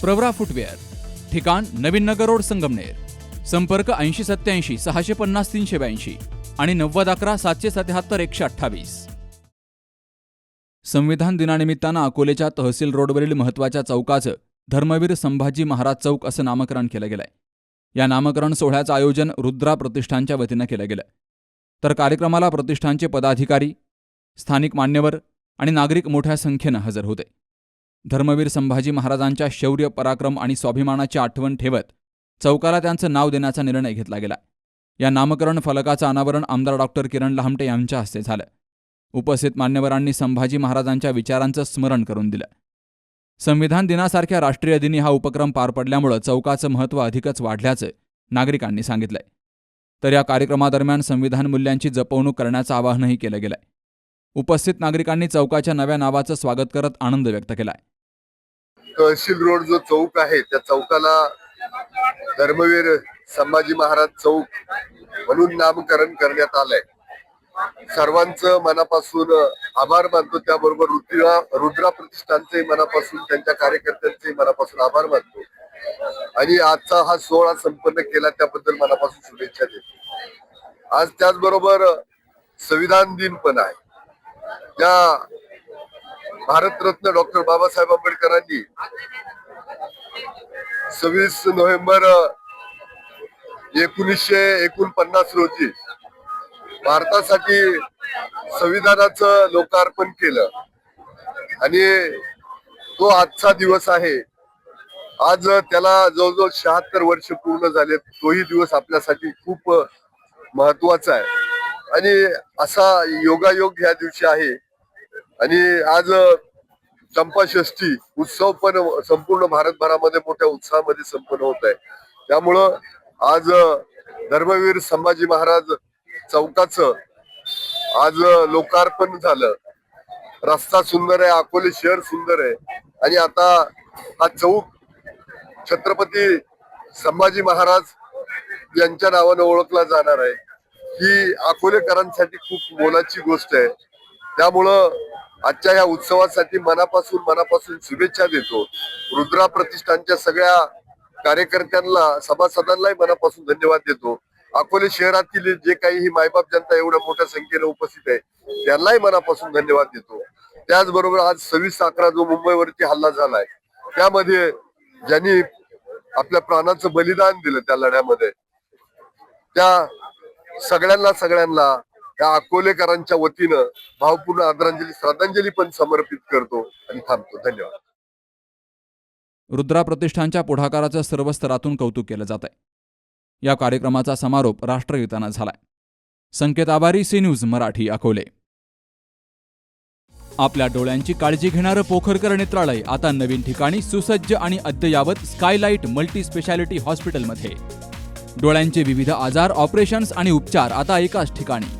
Pravara footwear ठिकाण नवीन नगर road Sangamner संपर्क ऐंशी सत्याऐंशी सहाशे पन्नास तीनशे ब्याऐंशी आणि नव्वद अकरा सातशे सत्याहत्तर एकशे अठ्ठावीस. संविधान दिनानिमित्तानं अकोलेच्या तहसील रोडवरील महत्त्वाच्या चौकाचं धर्मवीर संभाजी महाराज चौक असं नामकरण केलं गेलंय. या नामकरण सोहळ्याचं आयोजन रुद्रा प्रतिष्ठानच्या वतीनं केलं गेलं. तर कार्यक्रमाला प्रतिष्ठानचे पदाधिकारी स्थानिक मान्यवर आणि नागरिक मोठ्या संख्येनं हजर होते. धर्मवीर संभाजी महाराजांच्या शौर्य पराक्रम आणि स्वाभिमानाची आठवण ठेवत चौकाला त्यांचं नाव देण्याचा निर्णय घेतला गेला. या नामकरण फलकाचं अनावरण आमदार डॉक्टर किरण लहामटे यांच्या हस्ते झालं. उपस्थित मान्यवरांनी संभाजी महाराजांच्या विचारांचं स्मरण करून दिलं. संविधान दिनासारख्या राष्ट्रीय दिनी हा उपक्रम पार पडल्यामुळं चौकाचं महत्त्व अधिकच वाढल्याचं नागरिकांनी सांगितलंय. तर या कार्यक्रमादरम्यान संविधान मूल्यांची जपवणूक करण्याचं आवाहनही केलं गेलंय. उपस्थित नागरिकांनी चौकाच्या नव्या नावाचं स्वागत करत आनंद व्यक्त केलाय. तहसील रोड जो चौक आहे त्या चौकाला धर्मवीर संभाजी महाराज चौक म्हणून नामकरण करण्यात आलंय. सर्वांचं मनापासून आभार मानतो. त्याबरोबर रुद्रा रुद्रा प्रतिष्ठानचे मनापासून त्यांच्या कार्यकर्त्यांचे मनापासून आभार मानतो. आणि आजचा हा सोहळा संपन्न केला त्याबद्दल मनापासून शुभेच्छा देतो. आज त्याचबरोबर संविधान दिन पण आहे. त्या भारतरत्न डॉक्टर बाबासाहेब आंबेडकरांनी सव्वीस नोव्हेंबर एकोणीसशे एकोणपन्नास रोजी भारतासाठी संविधानाचं लोकार्पण केलं. आणि तो आजचा दिवस आहे. आज त्याला जवळजवळ शहात्तर वर्ष पूर्ण झाले तोही दिवस आपल्यासाठी खूप महत्त्वाचा आहे. आणि असा योगायोग ह्या दिवशी आहे. आणि आज चंपाषष्ठी उत्सव पण संपूर्ण भारतभरामध्ये मोठ्या उत्साहामध्ये संपन्न होत आहे. त्यामुळं आज धर्मवीर संभाजी महाराज चौकाचं आज लोकार्पण झालं. रस्ता सुंदर आहे अकोले शहर सुंदर आहे. आणि आता हा चौक छत्रपती संभाजी महाराज यांच्या नावानं ओळखला जाणार आहे. ही अकोलेकरांसाठी खूप मोलाची गोष्ट आहे. त्यामुळं आजच्या या उत्सवासाठी मनापासून मनापासून शुभेच्छा देतो. रुद्रा प्रतिष्ठानच्या सगळ्या कार्यकर्त्यांना सभासदांनाही मनापासून धन्यवाद देतो. अकोले शहरातील जे काही ही मायबाप जनता एवढ्या मोठ्या संख्येने उपस्थित आहे त्यांनाही मनापासून धन्यवाद देतो. त्याचबरोबर आज सव्वीस अकरा जो मुंबईवरती हल्ला झालाय त्यामध्ये ज्यांनी आपल्या प्राणाचं बलिदान दिलं त्या लढ्यामध्ये त्या सगळ्यांना सगळ्यांना या अकोलेकरांच्या वतीनं भावपूर्ण आदरांजली श्रद्धांजली पण समर्पित करतो आणि थांबतो. धन्यवाद. रुद्रा प्रतिष्ठानच्या पुढाकाराचं सर्व स्तरातून कौतुक केलं जात आहे. या कार्यक्रमाचा समारोप राष्ट्रगीतानं झालाय. संकेत आभारी सी न्यूज मराठी अकोले. आपल्या डोळ्यांची काळजी घेणारं पोखरकर नेत्रालय आता नवीन ठिकाणी सुसज्ज आणि अद्ययावत स्कायलाइट मल्टी स्पेशालिटी हॉस्पिटलमध्ये. डोळ्यांचे विविध आजार ऑपरेशन्स आणि उपचार आता एकाच ठिकाणी.